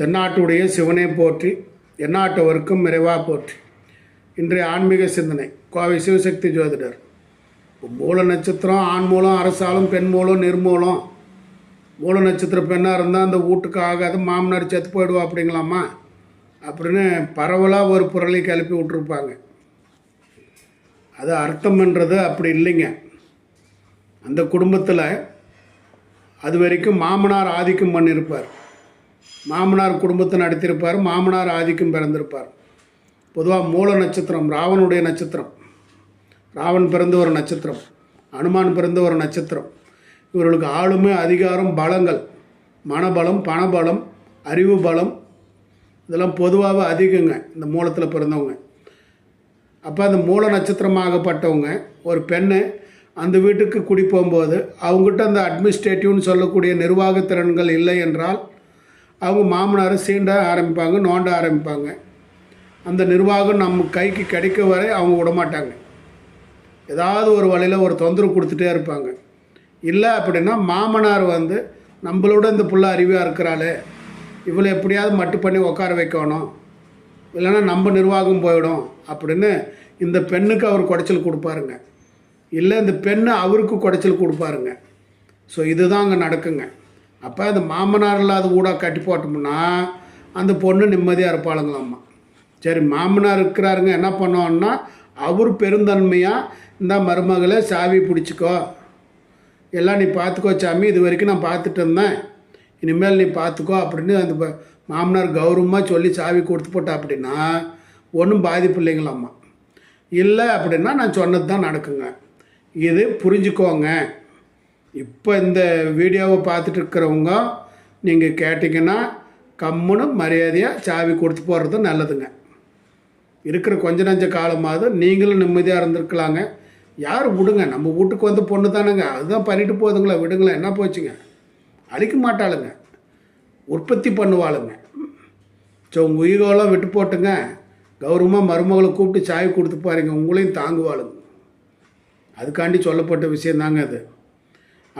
தென்னாட்டுடைய சிவனை போற்றி எந்நாட்டவருக்கும் நிறைவா போற்றி. இன்றைய ஆன்மீக சிந்தனை கோவை சிவசக்தி ஜோதிடர். மூல நட்சத்திரம் ஆண் மூலம் அரசாலும் பெண் மூலம் நிர்மூலம் மூல நட்சத்திர பெண்ணாக இருந்தால் அந்த வீட்டுக்கு ஆகாது மாமனார் செத்து போயிடுவா அப்படிங்களாமா அப்படின்னு பரவலாக ஒரு புரளி கிளப்பி விட்ருப்பாங்க அது அர்த்தம்ன்றது அப்படி இல்லைங்க. அந்த குடும்பத்தில் அது வரைக்கும் மாமனார் ஆதிக்கம் பண்ணியிருப்பார் மாமனார் குடும்பத்தை நடத்தியிருப்பார் மாமனார் ஆதிக்கம் பிறந்திருப்பார். பொதுவாக மூல நட்சத்திரம் ராவனுடைய நட்சத்திரம். ராவன் பிறந்த ஒரு நட்சத்திரம் அனுமான் பிறந்த ஒரு நட்சத்திரம். இவர்களுக்கு ஆளுமை அதிகாரம் பலங்கள் மனபலம் பணபலம் அறிவு பலம் இதெல்லாம் பொதுவாகவே அதிகங்க இந்த மூலத்தில் பிறந்தவங்க. அப்போ அந்த மூல நட்சத்திரமாகப்பட்டவங்க ஒரு பெண்ணு அந்த வீட்டுக்கு குடி போகும்போது அவங்ககிட்ட அந்த அட்மினிஸ்ட்ரேட்டிவ்னு சொல்லக்கூடிய நிர்வாக திறன்கள் இல்லை என்றால் அவங்க மாமனார் சீண்ட ஆரம்பிப்பாங்க நோண்ட ஆரம்பிப்பாங்க. அந்த நிர்வாகம் நம்ம கைக்கு கிடைக்க வரை அவங்க விட மாட்டாங்க ஏதாவது ஒரு வழியில் ஒரு தொந்தரவு கொடுத்துட்டே இருப்பாங்க. இல்லை அப்படின்னா மாமனார் வந்து நம்மளோட இந்த புள்ள அறிவாக இருக்கிறாளே இவளை எப்படியாவது மட்டு பண்ணி உட்கார வைக்கணும். இல்லைன்னா நம்ம நிர்வாகம் போயிடும் அப்படின்னு இந்த பெண்ணுக்கு அவர் குடைச்சல் கொடுப்பாருங்க. இல்லை இந்த பெண்ணு அவருக்கு குடைச்சல் கொடுப்பாருங்க. ஸோ இதுதான் அங்கே நடக்குங்க. அப்போ அந்த மாமனார் இல்லாத ஊடாக கட்டி போட்டோம்னா அந்த பொண்ணு நிம்மதியாக இருப்பாளுங்களாம்மா. சரி மாமனார் இருக்கிறாருங்க என்ன பண்ணோன்னா அவர் பெருந்தன்மையாக இந்த மருமகளை சாவி பிடிச்சிக்கோ. எல்லாம் நீ பார்த்துக்கோ சாமி இது வரைக்கும் நான் பார்த்துட்டு இருந்தேன். இனிமேல் நீ பார்த்துக்கோ அப்படின்னு அந்த ப- மாமனார் கௌரவமாக சொல்லி சாவி கொடுத்து போட்டா அப்படின்னா ஒன்றும் பாதிப்பு இல்லைங்களாம்மா. இல்லை அப்படின்னா நான் சொன்னது தான் நடக்குங்க. இது புரிஞ்சுக்கோங்க. இப்போ இந்த வீடியோவை பார்த்துட்டு இருக்கிறவங்க நீங்கள் கேட்டிங்கன்னா கம்முன்னு மரியாதையாக சாவி கொடுத்து போடுறது நல்லதுங்க. இருக்கிற கொஞ்ச நஞ்ச காலமாவது நீங்களும் நிம்மதியாக இருந்திருக்கலாங்க. யார் விடுங்க? நம்ம வீட்டுக்கு வந்து பொண்ணு தானேங்க. அதுதான் பண்ணிட்டு போகுதுங்களா விடுங்களேன். என்ன போச்சுங்க? அழிக்க மாட்டாளுங்க. உற்பத்தி பண்ணுவாளுங்க. ஸோ உங்கள் உயிரோலாம் விட்டு போட்டுங்க. கௌரவமாக மருமகளை கூப்பிட்டு சாய் கொடுத்து பாருங்க. உங்களையும் தாங்குவாளுங்க. அதுக்காண்டி சொல்லப்பட்ட விஷயந்தாங்க அது.